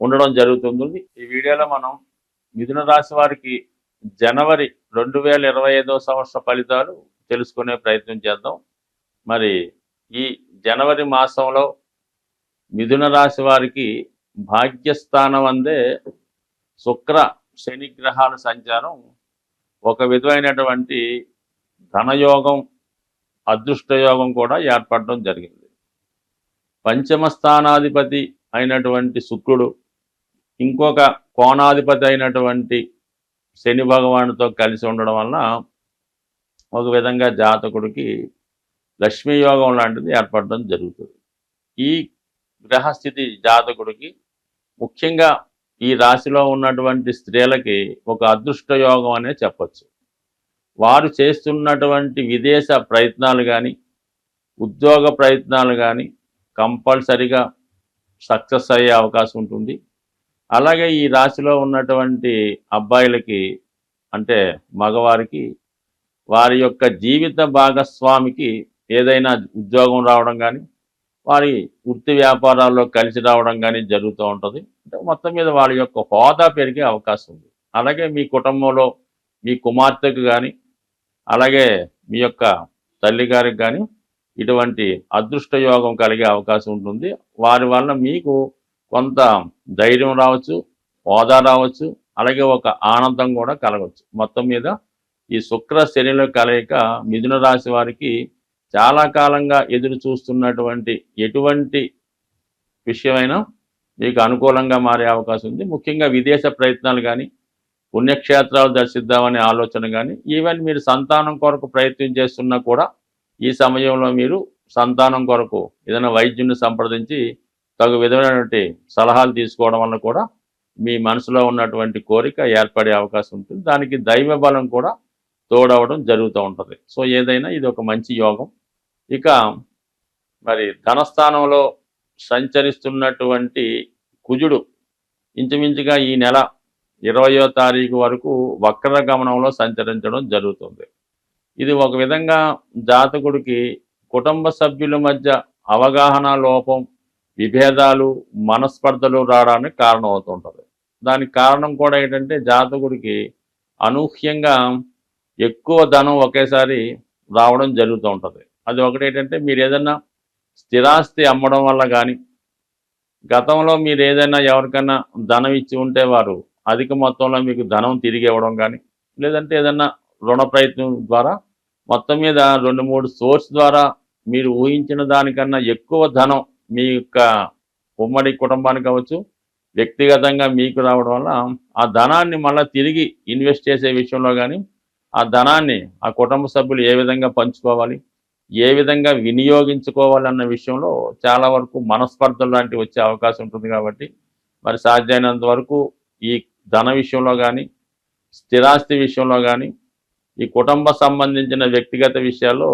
ఉండడం జరుగుతుంది. ఈ వీడియోలో మనం మిథున రాశి వారికి జనవరి రెండు వేల ఇరవై ఐదవ సంవత్సర ఫలితాలు తెలుసుకునే ప్రయత్నం చేద్దాం. మరి ఈ జనవరి మాసంలో మిథున రాశి వారికి భాగ్యస్థానం అందే శుక్ర శని గ్రహాల సంచారం. ఒక విధమైనటువంటి ధనయోగం అదృష్టయోగం కూడా ఏర్పడడం జరిగింది. పంచమ స్థానాధిపతి అయినటువంటి శుక్రుడు ఇంకొక కోణాధిపతి అయినటువంటి శని భగవానుతో కలిసి ఉండడం వలన ఒక విధంగా జాతకుడికి లక్ష్మీయోగం లాంటిది ఏర్పడడం జరుగుతుంది. ఈ గ్రహస్థితి జాతకుడికి ముఖ్యంగా ఈ రాశిలో ఉన్నటువంటి స్త్రీలకి ఒక అదృష్ట యోగం అనే చెప్పచ్చు. వారు చేస్తున్నటువంటి విదేశ ప్రయత్నాలు కానీ ఉద్యోగ ప్రయత్నాలు కానీ కంపల్సరిగా సక్సెస్ అయ్యే అవకాశం ఉంటుంది. అలాగే ఈ రాశిలో ఉన్నటువంటి అబ్బాయిలకి అంటే మగవారికి వారి యొక్క జీవిత భాగస్వామికి ఏదైనా ఉద్యోగం రావడం కానీ వారి వృత్తి వ్యాపారాల్లో కలిసి రావడం కానీ జరుగుతూ ఉంటుంది. అంటే మొత్తం మీద వారి యొక్క హోదా పెరిగే అవకాశం ఉంది. అలాగే మీ కుటుంబంలో మీ కుమార్తెకు కానీ అలాగే మీ యొక్క తల్లిగారికి కానీ ఇటువంటి అదృష్ట యోగం కలిగే అవకాశం ఉంటుంది. వారి వల్ల మీకు కొంత ధైర్యం రావచ్చు హోదా రావచ్చు అలాగే ఒక ఆనందం కూడా కలగవచ్చు. మొత్తం మీద ఈ శుక్ర శనిలో కలయిక మిథున రాశి వారికి చాలా కాలంగా ఎదురు చూస్తున్నటువంటి ఎటువంటి విషయమైనా మీకు అనుకూలంగా మారే అవకాశం ఉంది. ముఖ్యంగా విదేశ ప్రయత్నాలు కానీ పుణ్యక్షేత్రాలు దర్శిద్దామనే ఆలోచన కానీ ఈవెన్ మీరు సంతానం కొరకు ప్రయత్నం చేస్తున్నా కూడా ఈ సమయంలో మీరు సంతానం కొరకు ఏదైనా వైద్యుని సంప్రదించి తగు విధమైనటువంటి సలహాలు తీసుకోవడం వల్ల కూడా మీ మనసులో ఉన్నటువంటి కోరిక ఏర్పడే అవకాశం ఉంటుంది. దానికి దైవ బలం కూడా తోడవడం జరుగుతూ ఉంటుంది. సో ఏదైనా ఇది ఒక మంచి యోగం. ఇక మరి ధనస్థానంలో సంచరిస్తున్నటువంటి కుజుడు ఇంచుమించుగా ఈ నెల ఇరవయో తారీఖు వరకు వక్ర గమనంలో సంచరించడం జరుగుతుంది. ఇది ఒక విధంగా జాతకుడికి కుటుంబ సభ్యుల మధ్య అవగాహన లోపం విభేదాలు మనస్పర్ధలు రావడానికి కారణం అవుతుంటుంది దానికి కారణం కూడా ఏంటంటే జాతకుడికి అనూహ్యంగా ఎక్కువ ధనం ఒకేసారి రావడం జరుగుతూ ఉంటుంది. అది ఒకటి ఏంటంటే మీరు ఏదైనా స్థిరాస్తి అమ్మడం వల్ల కానీ గతంలో మీరు ఏదైనా ఎవరికైనా ధనం ఇచ్చి ఉంటే వారు అధిక మొత్తంలో మీకు ధనం తిరిగి ఇవ్వడం కానీ లేదంటే ఏదైనా రుణ ప్రయత్నం ద్వారా మొత్తం మీద రెండు మూడు సోర్స్ ద్వారా మీరు ఊహించిన దానికన్నా ఎక్కువ ధనం మీ యొక్క ఉమ్మడి కుటుంబానికి కావచ్చు వ్యక్తిగతంగా మీకు రావడం వల్ల ఆ ధనాన్ని మళ్ళీ తిరిగి ఇన్వెస్ట్ చేసే విషయంలో కానీ ఆ ధనాన్ని ఆ కుటుంబ సభ్యులు ఏ విధంగా పంచుకోవాలి ఏ విధంగా వినియోగించుకోవాలి అన్న విషయంలో చాలా వరకు మనస్పర్ధలు లాంటివి వచ్చే అవకాశం ఉంటుంది కాబట్టి మరి సాధ్యమైనంత వరకు ఈ ధన విషయంలో కానీ స్థిరాస్తి విషయంలో కానీ ఈ కుటుంబ సంబంధించిన వ్యక్తిగత విషయాల్లో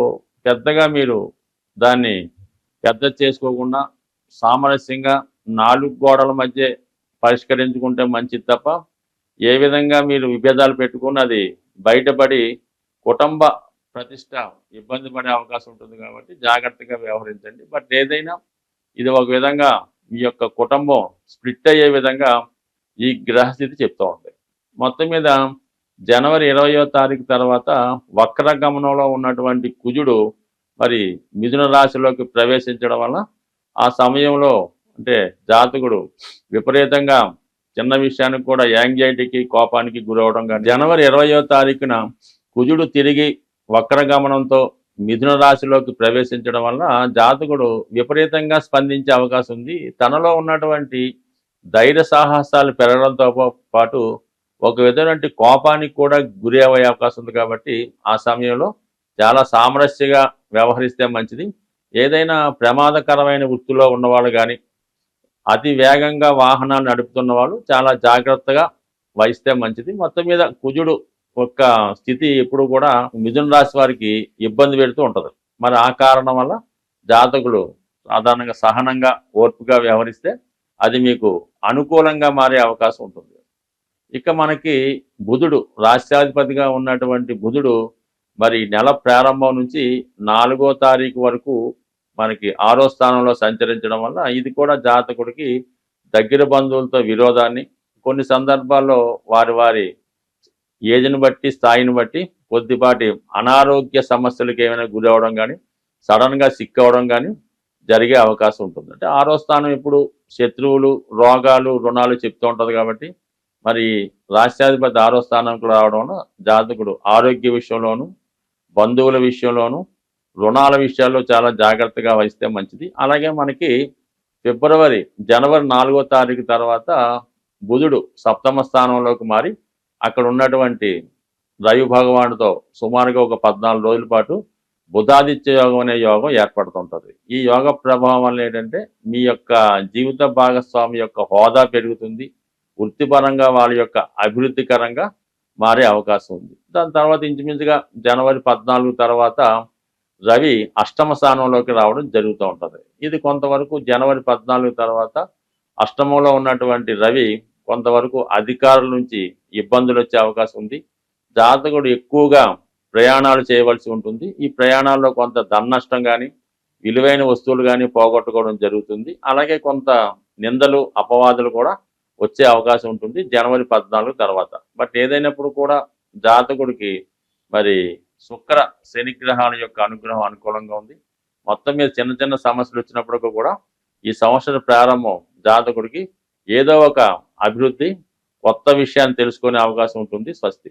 పెద్దగా మీరు దాన్ని పెద్ద చేసుకోకుండా సామరస్యంగా నాలుగు గోడల మధ్య పరిష్కరించుకుంటే మంచిది తప్ప ఏ విధంగా మీరు విభేదాలు పెట్టుకుని అది బయటపడి కుటుంబ ప్రతిష్ట ఇబ్బంది పడే అవకాశం ఉంటుంది కాబట్టి జాగ్రత్తగా వ్యవహరించండి. బట్ ఏదైనా ఇది ఒక విధంగా మీ యొక్క కుటుంబం స్ప్లిట్ అయ్యే విధంగా ఈ గ్రహస్థితి చెప్తూ ఉంది. మొత్తం మీద జనవరి ఇరవయో తారీఖు తర్వాత వక్ర గమనంలో ఉన్నటువంటి కుజుడు మరి మిథున రాశిలోకి ప్రవేశించడం వల్ల ఆ సమయంలో అంటే జాతకుడు విపరీతంగా చిన్న విషయానికి కూడా యాంగ్జైటీకి కోపానికి గురవడం కానీ జనవరి ఇరవయో తారీఖున కుజుడు తిరిగి వక్రగమనంతో మిథున రాశిలోకి ప్రవేశించడం వల్ల జాతకుడు విపరీతంగా స్పందించే అవకాశం ఉంది. తనలో ఉన్నటువంటి ధైర్య సాహసాలు పెరగడంతో పాటు ఒక విధమైన కోపానికి కూడా గురి అయ్యే అవకాశం ఉంది కాబట్టి ఆ సమయంలో చాలా సామరస్యగా వ్యవహరిస్తే మంచిది. ఏదైనా ప్రమాదకరమైన వృత్తిలో ఉన్నవాళ్ళు కానీ అతి వేగంగా వాహనాలు నడుపుతున్న వాళ్ళు చాలా జాగ్రత్తగా వహిస్తే మంచిది. మొత్తం మీద కుజుడు యొక్క స్థితి ఎప్పుడు కూడా మిథున రాశి వారికి ఇబ్బంది పెడుతూ ఉంటుంది. మరి ఆ కారణం వల్ల జాతకులు సాధారణంగా సహనంగా ఓర్పుగా వ్యవహరిస్తే అది మీకు అనుకూలంగా మారే అవకాశం ఉంటుంది. ఇక మనకి బుధుడు రాష్ట్రాధిపతిగా ఉన్నటువంటి బుధుడు మరి నెల ప్రారంభం నుంచి నాలుగో తారీఖు వరకు మనకి ఆరో స్థానంలో సంచరించడం వల్ల ఇది కూడా జాతకుడికి దగ్గర బంధువులతో విరోధాన్ని కొన్ని సందర్భాల్లో వారి వారి ఏజ్ని బట్టి స్థాయిని బట్టి కొద్దిపాటి అనారోగ్య సమస్యలకు ఏమైనా గురి అవడం కానీ సడన్గా సిక్ కానీ జరిగే అవకాశం ఉంటుంది. అంటే ఆరో స్థానం ఇప్పుడు శత్రువులు రోగాలు రుణాలు చెప్తూ ఉంటుంది కాబట్టి మరి రాష్ట్రాధిపతి ఆరో స్థానంకు రావడం వల్ల జాతకుడు ఆరోగ్య విషయంలోనూ బంధువుల విషయంలోనూ రుణాల విషయాల్లో చాలా జాగ్రత్తగా వహిస్తే మంచిది. అలాగే మనకి ఫిబ్రవరి జనవరి నాలుగో తారీఖు తర్వాత బుధుడు సప్తమ స్థానంలోకి మారి అక్కడ ఉన్నటువంటి రవి భగవానుడితో సుమారుగా ఒక పద్నాలుగు రోజుల పాటు బుధాదిత్య యోగం అనే యోగం ఏర్పడుతుంటుంది. ఈ యోగ ప్రభావం వల్ల ఏంటంటే మీ యొక్క జీవిత భాగస్వామి యొక్క హోదా పెరుగుతుంది. వృత్తిపరంగా వాళ్ళ యొక్క అభివృద్ధికరంగా మారే అవకాశం ఉంది. దాని తర్వాత ఇంచుమించుగా జనవరి పద్నాలుగు తర్వాత రవి అష్టమ స్థానంలోకి రావడం జరుగుతూ ఉంటుంది. ఇది కొంతవరకు జనవరి పద్నాలుగు తర్వాత అష్టమంలో ఉన్నటువంటి రవి కొంతవరకు అధికారుల నుంచి ఇబ్బందులు వచ్చే అవకాశం ఉంది. జాతకుడు ఎక్కువగా ప్రయాణాలు చేయవలసి ఉంటుంది. ఈ ప్రయాణాల్లో కొంత ధన నష్టం కానీ విలువైన వస్తువులు కానీ పోగొట్టుకోవడం జరుగుతుంది. అలాగే కొంత నిందలు అపవాదులు కూడా వచ్చే అవకాశం ఉంటుంది జనవరి పద్నాలుగు తర్వాత. బట్ ఏదైనప్పుడు కూడా జాతకుడికి మరి శుక్ర శని గ్రహాల యొక్క అనుగ్రహం అనుకూలంగా ఉంది. మొత్తం మీద చిన్న చిన్న సమస్యలు వచ్చినప్పుడు కూడా ఈ సంవత్సర ప్రారంభం జాతకుడికి ఏదో ఒక అభివృద్ధి కొత్త విషయాన్ని తెలుసుకునే అవకాశం ఉంటుంది స్వస్తి.